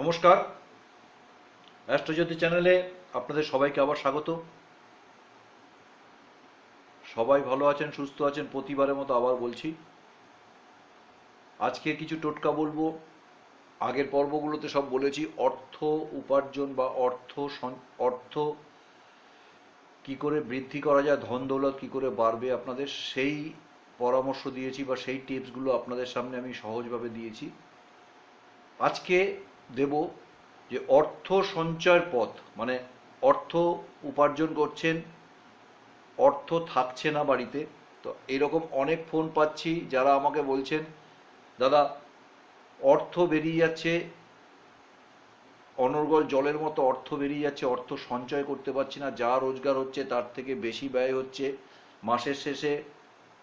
নমস্কার। অ্যাস্ট্রোজ্যোতি চ্যানেলে আপনাদের সবাইকে আবার স্বাগত। সবাই ভালো আছেন, সুস্থ আছেন, প্রতিবারের মতো আবার বলছি। আজকে কিছু টোটকা বলব। আগের পর্বগুলোতে সব বলেছি, অর্থ উপার্জন বা অর্থ অর্থ কি করে বৃদ্ধি করা যায়, ধন দৌলত কী করে বাড়বে আপনাদের, সেই পরামর্শ দিয়েছি বা সেই টিপসগুলো আপনাদের সামনে আমি সহজভাবে দিয়েছি। আজকে দেব যে অর্থ সঞ্চয়ের পথ মানে অর্থ উপার্জন করছেন, অর্থ থাকছে না বাড়িতে। তো এরকম অনেক ফোন পাচ্ছি যারা আমাকে বলছেন, দাদা, অর্থ বেরিয়ে যাচ্ছে, অনর্গল জলের মতো অর্থ বেরিয়ে যাচ্ছে, অর্থ সঞ্চয় করতে পারছি না, যা রোজগার হচ্ছে তার থেকে বেশি ব্যয় হচ্ছে, মাসের শেষে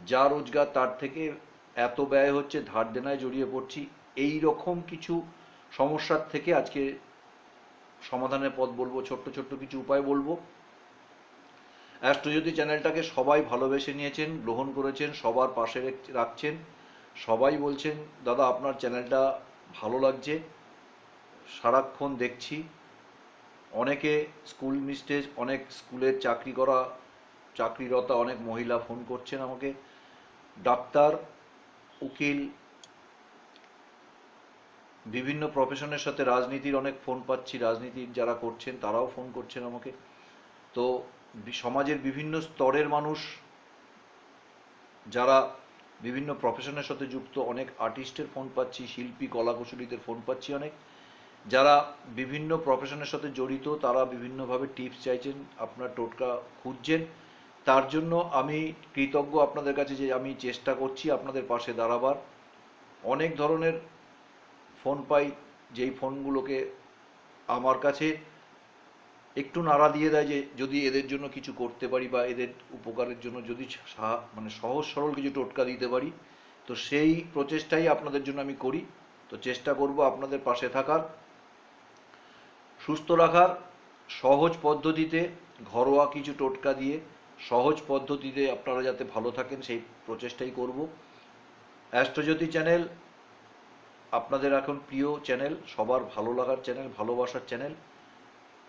যা রোজগার তার থেকে এত ব্যয় হচ্ছে ধার দেনায় জড়িয়ে পড়ছি। এই রকম কিছু সমস্যার থেকে আজকে সমাধানের পথ বলব, ছোট্ট ছোট্ট কিছু উপায় বলব। অ্যাস্ট্রোজ্যোতি চ্যানেলটাকে সবাই ভালোবেসে নিয়েছেন, গ্রহণ করেছেন, সবার পাশে রাখছেন। সবাই বলছেন, দাদা, আপনার চ্যানেলটা ভালো লাগছে। সারাক্ষণ দেখছি। অনেকে স্কুল মিস্টেজ অনেক স্কুলের চাকরি করা, চাকরিরতা অনেক মহিলা ফোন করছেন আমাকে। ডাক্তার, উকিল বিভিন্ন প্রফেশনের সাথে রাজনীতির অনেক ফোন পাচ্ছি রাজনীতির যারা করছেন তারাও ফোন করছেন আমাকে। তো সমাজের বিভিন্ন স্তরের মানুষ, যারা বিভিন্ন প্রফেশনের সাথে যুক্ত, অনেক আর্টিস্টের ফোন পাচ্ছি, শিল্পী কলাকুশলীদের ফোন পাচ্ছি অনেক। যারা বিভিন্ন প্রফেশনের সাথে জড়িত, তারা বিভিন্নভাবে টিপস চাইছেন, আপনার টোটকা খুঁজছেন। তার জন্য আমি কৃতজ্ঞ আপনাদের কাছে যে আমি চেষ্টা করছি আপনাদের পাশে দাঁড়াবার। অনেক ধরনের ফোন পাই, যেই ফোনগুলোকে আমার কাছে একটু নাড়া দিয়ে দেয় যে যদি এদের জন্য কিছু করতে পারি বা এদের উপকারের জন্য যদি মানে সহজ সরল কিছু টোটকা দিতে পারি, তো সেই প্রচেষ্টাই আপনাদের জন্য আমি করি। তো চেষ্টা করব আপনাদের পাশে থাকার, সুস্থ রাখার, সহজ পদ্ধতিতে ঘরোয়া কিছু টোটকা দিয়ে সহজ পদ্ধতিতে আপনারা যাতে ভালো থাকেন সেই প্রচেষ্টাই করব। অ্যাস্ট্রোজ্যোতি চ্যানেল আপনাদের এখন প্রিয় চ্যানেল, সবার ভালো লাগার চ্যানেল, ভালোবাসার চ্যানেল।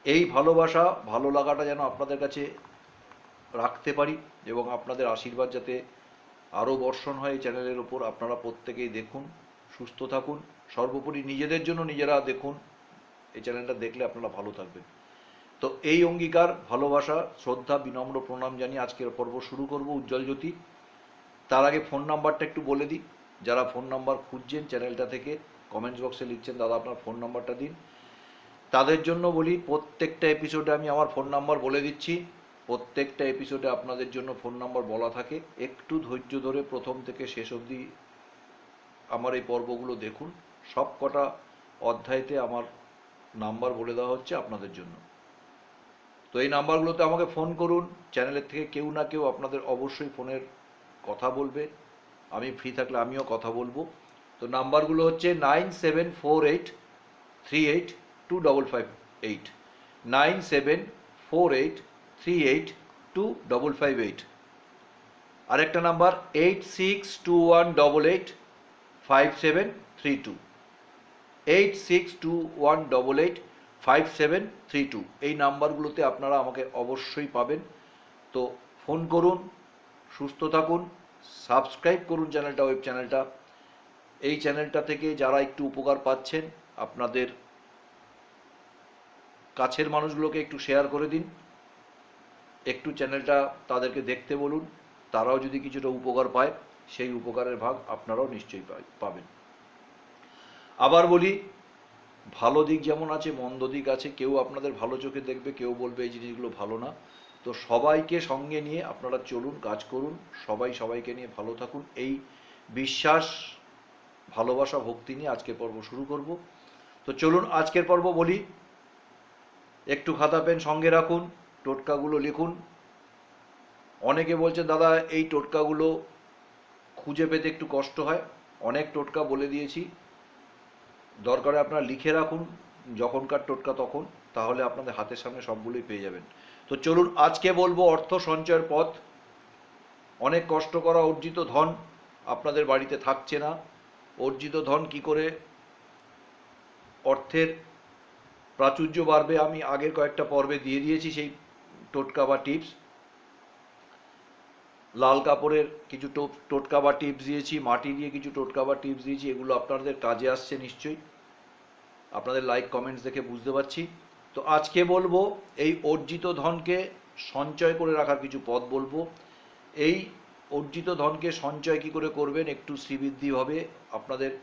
এই ভালোবাসা, ভালো লাগাটা যেন আপনাদের কাছে রাখতে পারি এবং আপনাদের আশীর্বাদ যাতে আরও বর্ষণ হয় এই চ্যানেলের ওপর আপনারা প্রত্যেকেই দেখুন, সুস্থ থাকুন, সর্বোপরি নিজেদের জন্য নিজেরা দেখুন, এই চ্যানেলটা দেখলে আপনারা ভালো থাকবেন। তো এই অঙ্গীকার, ভালোবাসা, শ্রদ্ধা, বিনম্র প্রণাম জানিয়ে আজকের পর্ব শুরু করব উজ্জ্বল জ্যোতি। তার আগে ফোন নাম্বারটা একটু বলে দিই। যারা ফোন নাম্বার খুঁজছেন চ্যানেলটা থেকে কমেন্টস বক্সে লিখছেন, দাদা, আপনার ফোন নাম্বারটা দিন। তাদের জন্য বলি, প্রত্যেকটা এপিসোডে আমি আমার ফোন নাম্বার বলে দিচ্ছি। প্রত্যেকটা এপিসোডে আপনাদের জন্য ফোন নাম্বার বলা থাকে। একটু ধৈর্য ধরে প্রথম থেকে শেষ অবধি আমার এই পর্বগুলো দেখুন। সব কটা অধ্যায়তে আমার নাম্বার বলে দেওয়া হচ্ছে আপনাদের জন্য। তো এই নাম্বারগুলোতে আমাকে ফোন করুন। চ্যানেলের থেকে কেউ না কেউ আপনাদের অবশ্যই ফোনের কথা বলবে। আমি ফ্রি থাকলে আমিও কথা বলব। তো নাম্বারগুলো হচ্ছে nine seven four eight three eight two double five eight nine seven four eight three eight two double five eight আরেকটা number eight six two one double eight five seven three two eight six two one double eight five seven three two এই নাম্বারগুলোতে আপনারা আমাকে অবশ্যই পাবেন। তো phone করুন, সুস্থ থাকুন। সাবস্ক্রাইব করুন চ্যানেলটা, ওয়েব চ্যানেলটা। এই চ্যানেলটা থেকে যারা একটু উপকার পাচ্ছেন, আপনাদের কাছের মানুষগুলোকে একটু শেয়ার করে দিন। একটু চ্যানেলটা তাদেরকে দেখতে বলুন, তারাও যদি কিছুটা উপকার পায়, সেই উপকারের ভাগ আপনারাও নিশ্চয়ই পাবেন। আবার বলি, ভালো দিক যেমন আছে, মন্দ দিক আছে, কেউ আপনাদের ভালো চোখে দেখবে, কেউ বলবে এই জিনিসগুলো ভালো না। তো সবাইকে সঙ্গে নিয়ে আপনারা চলুন, কাজ করুন, সবাই সবাইকে নিয়ে ভালো থাকুন। এই বিশ্বাস, ভালোবাসা, ভক্তি নিয়ে আজকের পর্ব শুরু করব। তো চলুন, আজকের পর্ব বলি। একটু খাতা, পেন সঙ্গে রাখুন, টোটকাগুলো লিখুন। অনেকে বলছে দাদা, এই টোটকাগুলো খুঁজে পেতে একটু কষ্ট হয়। অনেক টোটকা বলে দিয়েছি। দরকারে আপনারা লিখে রাখুন, যখনকার টোটকা তখন, তাহলে আপনাদের হাতের সামনে সবগুলোই পেয়ে যাবেন। তো চলুন আজকে বলব অর্থ সঞ্চয়ের পথ। অনেক কষ্ট করা অর্জিত ধন আপনাদের বাড়িতে থাকছে না। অর্জিত ধন কি করে? অর্থের প্রাচুর্য বাড়বে, আমি আগের কয়েকটা পর্বে দিয়ে দিয়েছি সেই টোটকা বা টিপস। লাল কাপড়ের কিছু টোটকা বা টিপস দিয়েছি, মাটি দিয়ে কিছু টোটকা বা টিপস দিয়েছি, এগুলো আপনাদের কাজে আসছে নিশ্চয়ই। আপনাদের লাইক কমেন্টস দেখে বুঝতে পারছি। তো আজকে বলব, এই অর্জিত ধনকে সঞ্চয় করে রাখার কিছু পথ বলব। এই অর্জিত ধনকে সঞ্চয় কি করে করবেন একটু শ্রীবৃদ্ধি হবে আপনাদের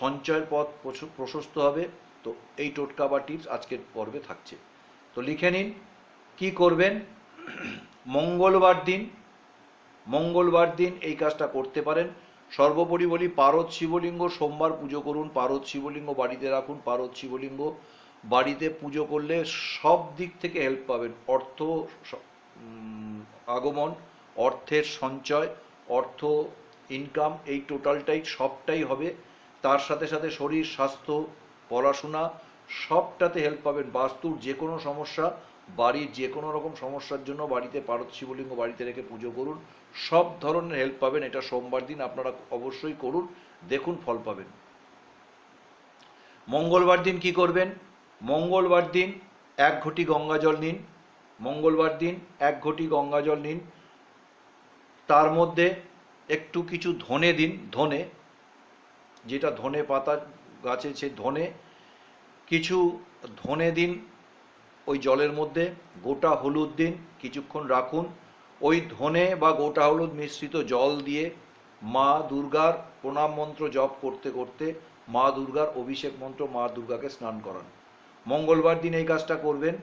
সঞ্চয়ের পথ প্রশ- প্রশস্ত হবে। তো এই টোটকা বা টিপস আজকের পর্বে থাকছে। তো লিখে নিন, কি করবেন? মঙ্গলবার দিন মঙ্গলবার দিন এই কাজটা করতে পারেন। সর্বোপরি বলি পারদ শিবলিঙ্গ, সোমবার পুজো করুন, পারদ শিবলিঙ্গ বাড়িতে রাখুন, পারদ শিবলিঙ্গ বাড়িতে পুজো করলে সব দিক থেকে হেল্প পাবেন। অর্থ আগমন, অর্থের সঞ্চয়, অর্থ ইনকাম এই টোটালটাই সবটাই হবে। তার সাথে সাথে শরীর, স্বাস্থ্য, পড়াশোনা সবটাতে হেল্প পাবেন। বাস্তুর যে কোনো সমস্যা, বাড়ির যে কোনো রকম সমস্যার জন্য বাড়িতে পারদ শিবলিঙ্গ বাড়িতে রেখে পুজো করুন। সব ধরনের হেল্প পাবেন। এটা সোমবার দিন আপনারা অবশ্যই করুন। দেখুন, ফল পাবেন। মঙ্গলবার দিন কি করবেন? মঙ্গলবার দিন এক ঘটি গঙ্গা জল নিন, মঙ্গলবার দিন এক ঘটি গঙ্গা জল নিন, তার মধ্যে একটু কিছু ধনে দিন, ধনে, যেটা ধনে পাতা গাছে সে ধনে, কিছু ধনে দিন ওই জলের মধ্যে, গোটা হলুদ দিন কিছুক্ষণ রাখুন, ওই ধনে বা গোটা হলুদ মিশ্রিত জল দিয়ে মা দুর্গার প্রণাম মন্ত্র জপ করতে করতে মা দুর্গার অভিষেক মন্ত্র মা দুর্গাকে স্নান করান। মঙ্গলবার দিন এই কাজটা করবেন।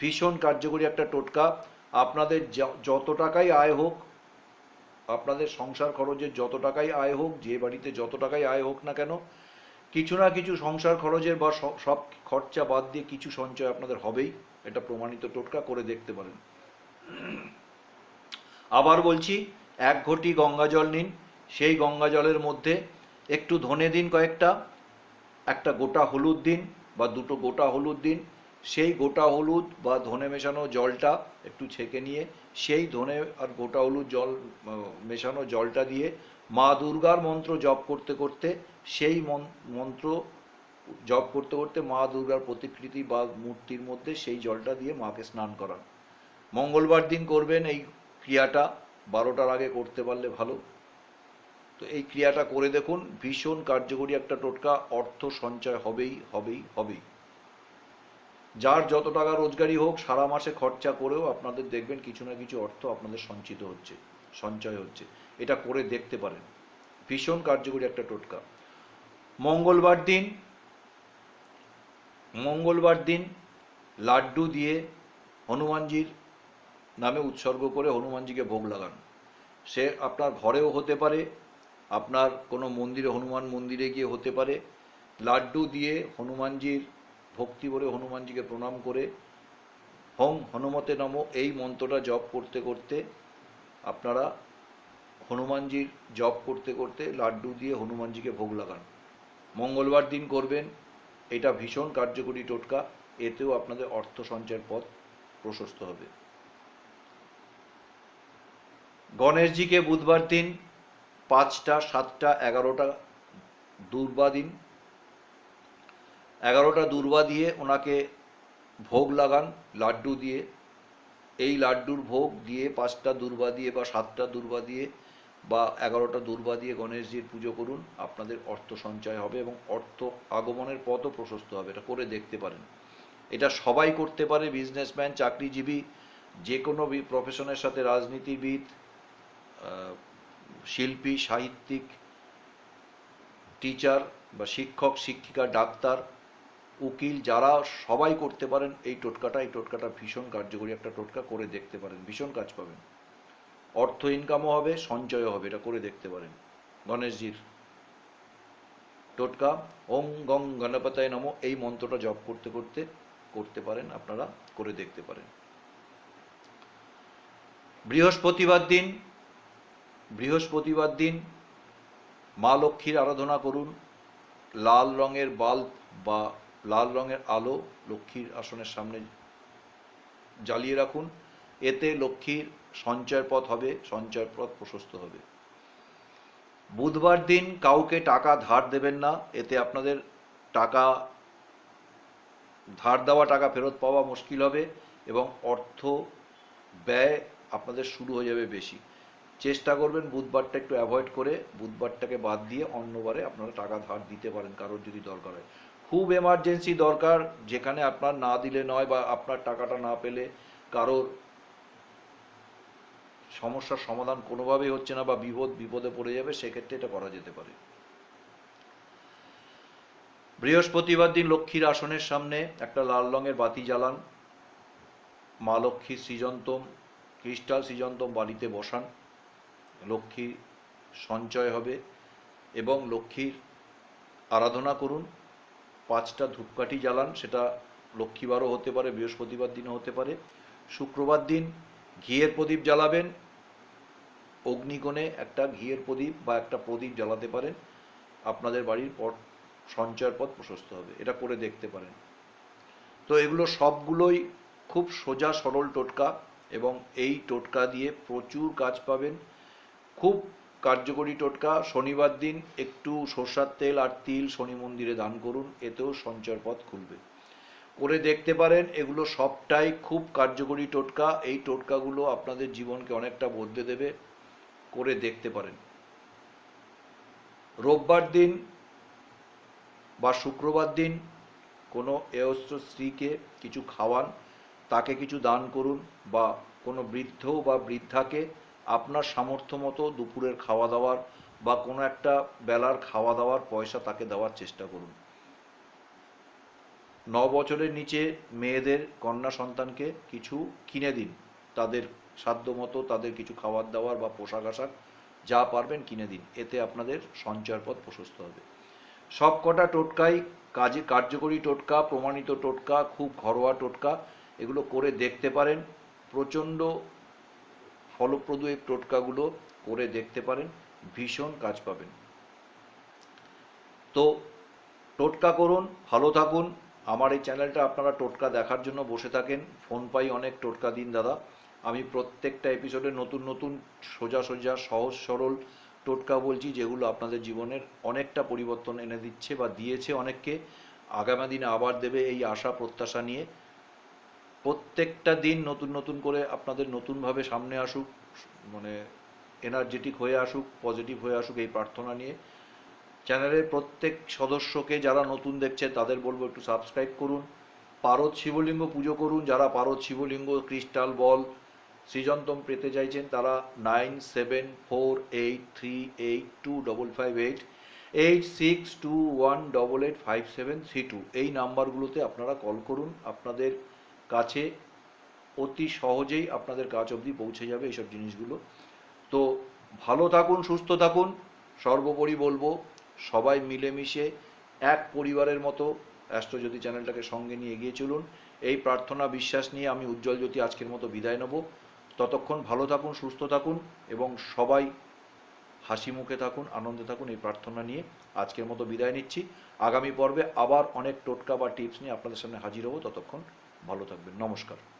ভীষণ কার্যকরী একটা টোটকা। আপনাদের যত টাকাই আয় হোক, আপনাদের সংসার খরচের যত টাকাই আয় হোক, যে বাড়িতে যত টাকাই আয় হোক না কেন, কিছু না কিছু সংসার খরচের বা সব খরচা বাদ দিয়ে কিছু সঞ্চয় আপনাদের হবেই। এটা প্রমাণিত টোটকা করে দেখতে পারেন। আবার বলছি, এক ঘটি গঙ্গা জল নিন। সেই গঙ্গা জলের মধ্যে একটু ধনে দিন কয়েকটা, একটা গোটা হলুদ দিন। বা দুটো গোটা হলুদ দিন। সেই গোটা হলুদ বা ধনে মেশানো জলটা একটু ছেঁকে নিয়ে, সেই ধনে আর গোটা হলুদ জল মেশানো জলটা দিয়ে মা দুর্গার মন্ত্র জপ করতে করতে, সেই মন- মন্ত্র জপ করতে করতে মা দুর্গার প্রতিকৃতি বা মূর্তির মধ্যে সেই জলটা দিয়ে মাকে স্নান করান। মঙ্গলবার দিন করবেন এই ক্রিয়াটা, বারোটার আগে করতে পারলে ভালো। তো এই ক্রিয়াটা করে দেখুন, ভীষণ কার্যকরী একটা টোটকা, অর্থ সঞ্চয় হবেই হবেই হবেই। যার যত টাকা রোজগারই হোক, সারা মাসে খরচা করেও আপনাদের দেখবেন কিছু না কিছু অর্থ আপনাদের সঞ্চিত হচ্ছে, সঞ্চয় হচ্ছে। এটা করে দেখতে পারেন। ভীষণ কার্যকরী একটা টোটকা। মঙ্গলবার দিন মঙ্গলবার দিন লাড্ডু দিয়ে হনুমানজির নামে উৎসর্গ করে হনুমানজিকে ভোগ লাগান। সে আপনার ঘরেও হতে পারে আপনার কোনো মন্দিরে, হনুমান মন্দিরে গিয়ে হতে পারে। লাড্ডু দিয়ে হনুমানজির ভক্তি করে হনুমানজিকে প্রণাম করে, হং হনুমতে নম এই মন্ত্রটা জপ করতে করতে আপনারা হনুমানজির জপ করতে করতে লাড্ডু দিয়ে হনুমানজিকে ভোগ লাগান। মঙ্গলবার দিন করবেন, এটা ভীষণ কার্যকরী টোটকা, এতেও আপনাদের অর্থ সঞ্চয়ের পথ প্রশস্ত হবে। গণেশজিকে বুধবার দিন পাঁচটা, সাতটা, এগারোটা দুর্বা দিন। এগারোটা দুর্বা দিয়ে ওনাকে ভোগ লাগান, লাড্ডু দিয়ে। এই লাড্ডুর ভোগ দিয়ে পাঁচটা দুর্বা দিয়ে বা সাতটা দুর্বা দিয়ে বা এগারোটা দুর্বা দিয়ে গণেশজির পুজো করুন। আপনাদের অর্থ সঞ্চয় হবে এবং অর্থ আগমনের পথও প্রশস্ত হবে। এটা করে দেখতে পারেন। এটা সবাই করতে পারে বিজনেসম্যান চাকরিজীবী যে কোনো প্রফেশনের সাথে রাজনীতিবিদ শিল্পী, সাহিত্যিক টিচার বা শিক্ষক, শিক্ষিকা, ডাক্তার, উকিল যারা সবাই করতে পারেন, এই টোটকাটা এই টোটকাটা ভীষণ কার্যকরী একটা টোটকা করে দেখতে পারেন, ভীষণ কাজ পাবেন। অর্থ ইনকামও হবে, সঞ্চয়ও হবে, এটা করে দেখতে পারেন, গণেশজির টোটকা। ওং গং গণপতায় নম, এই মন্ত্রটা জপ করতে করতে করতে পারেন, আপনারা করে দেখতে পারেন। বৃহস্পতিবার দিন বৃহস্পতিবার দিন মা লক্ষ্মীর আরাধনা করুন। লাল রঙের বাল্ব বা লাল রঙের আলো লক্ষ্মীর আসনের সামনে জ্বালিয়ে রাখুন। এতে লক্ষ্মীর সঞ্চয়ের পথ হবে, সঞ্চয়ের পথ প্রশস্ত হবে। বুধবার দিন কাউকে টাকা ধার দেবেন না। এতে আপনাদের টাকা, ধার দেওয়া টাকা ফেরত পাওয়া মুশকিল হবে এবং অর্থ ব্যয় আপনাদের শুরু হয়ে যাবে বেশি। চেষ্টা করবেন বুধবারটা একটু অ্যাভয়েড করে, বুধবারটাকে বাদ দিয়ে অন্যবারে আপনারা টাকা ধার দিতে পারেন কারোর যদি দরকার হয়। খুব এমার্জেন্সি দরকার, যেখানে আপনার না দিলে নয় বা আপনার টাকাটা না পেলে কারোর সমস্যার সমাধান কোনোভাবেই হচ্ছে না বা বিপদ, বিপদে পড়ে যাবে, সেক্ষেত্রে এটা করা যেতে পারে। বৃহস্পতিবার দিন লক্ষ্মীর আসনের সামনে একটা লাল রঙের বাতি জ্বালান। মা লক্ষ্মীর সৃজন্তম, ক্রিস্টাল সৃজন্তম বাড়িতে বসান। লক্ষ্মীর সঞ্চয় হবে এবং লক্ষ্মীর আরাধনা করুন। পাঁচটা ধূপকাঠি জ্বালান, সেটা লক্ষ্মীবারও হতে পারে, বৃহস্পতিবার দিনও হতে পারে। শুক্রবার দিন ঘিয়ের প্রদীপ জ্বালাবেন। অগ্নিকোণে একটা ঘিয়ের প্রদীপ বা একটা প্রদীপ জ্বালাতে পারেন। আপনাদের বাড়ির পথ সঞ্চয়ের পথ প্রশস্ত হবে। এটা করে দেখতে পারেন। তো এগুলো সবগুলোই খুব সোজা সরল টোটকা এবং এই টোটকা দিয়ে প্রচুর কাজ পাবেন। খুব কার্যকরী টোটকা। শনিবার দিন একটু সর্ষার তেল আর তিল শনি মন্দিরে দান করুন, এতেও সঞ্চয়ের পথ খুলবে। করে দেখতে পারেন, এগুলো সবটাই খুব কার্যকরী টোটকা। এই টোটকাগুলো আপনাদের জীবনকে অনেকটা বদলে দেবে। করে দেখতে পারেন। রোববার দিন বা শুক্রবার দিন কোনো এয়স্ত্র স্ত্রীকে কিছু খাওয়ান, তাকে কিছু দান করুন বা কোনো বৃদ্ধ বা বৃদ্ধাকে আপনার সামর্থ্য মতো দুপুরের খাওয়া দাওয়ার বা কোনো একটা বেলার খাওয়া দাওয়ার পয়সা তাকে দেওয়ার চেষ্টা করুন। ন বছরের নিচে মেয়েদের কন্যা সন্তানকে কিছু কিনে দিন। তাদের সাধ্য মতো তাদের কিছু খাবার দাবার বা পোশাক আশাক যা পারবেন কিনে দিন। এতে আপনাদের সঞ্চয়ের পথ প্রশস্ত হবে। সব কটা টোটকাই কাজে কার্যকরী টোটকা, প্রমাণিত টোটকা, খুব ঘরোয়া টোটকা, এগুলো করে দেখতে পারেন। প্রচণ্ড ফলপ্রদ এই টোটকাগুলো করে দেখতে পারেন, ভীষণ কাজ পাবেন। তো টোটকা করুন, ভালো থাকুন। আমার এই চ্যানেলটা আপনারা টোটকা দেখার জন্য বসে থাকেন। ফোন পাই অনেক টোটকা দিন, দাদা। আমি প্রত্যেকটা এপিসোডে নতুন নতুন, সোজা সোজা, সহজ, সরল টোটকা বলছি, যেগুলো আপনাদের জীবনের অনেকটা পরিবর্তন এনে দিচ্ছে বা দিয়েছে অনেককে। আগামী দিনে আবার দেবে এই আশা, প্রত্যাশা নিয়ে। প্রত্যেকটা দিন নতুন নতুন করে আপনাদের নতুনভাবে সামনে আসুক মানে এনার্জেটিক হয়ে আসুক পজিটিভ হয়ে আসুক এই প্রার্থনা নিয়ে। চ্যানেলের প্রত্যেক সদস্যকে যারা নতুন দেখছেন তাদের বলব একটু সাবস্ক্রাইব করুন। পারদ শিবলিঙ্গ পুজো করুন। যারা পারদ শিবলিঙ্গ ক্রিস্টাল বল সৃজন্তম পেতে চাইছেন, তারা nine seven four eight three eight two double five eight eight six two one double eight five seven three two এই নাম্বারগুলোতে আপনারা কল করুন। আপনাদের কাছে অতি সহজেই আপনাদের কাছ অবধি পৌঁছে যাবে এইসব জিনিসগুলো। তো ভালো থাকুন, সুস্থ থাকুন। সর্বোপরি বলব, সবাই মিলেমিশে এক পরিবারের মতো অ্যাস্ট্রোজ্যোতি চ্যানেলটাকে সঙ্গে নিয়ে এগিয়ে চলুন। এই প্রার্থনা, বিশ্বাস নিয়ে আমি উজ্জ্বল জ্যোতি আজকের মতো বিদায় নেব। ততক্ষণ ভালো থাকুন, সুস্থ থাকুন এবং সবাই হাসি মুখে থাকুন, আনন্দে থাকুন। এই প্রার্থনা নিয়ে আজকের মতো বিদায় নিচ্ছি। আগামী পর্বে আবার অনেক টোটকা বা টিপস নিয়ে আপনাদের সামনে হাজির হব। ততক্ষণ ভালো থাকবেন নমস্কার।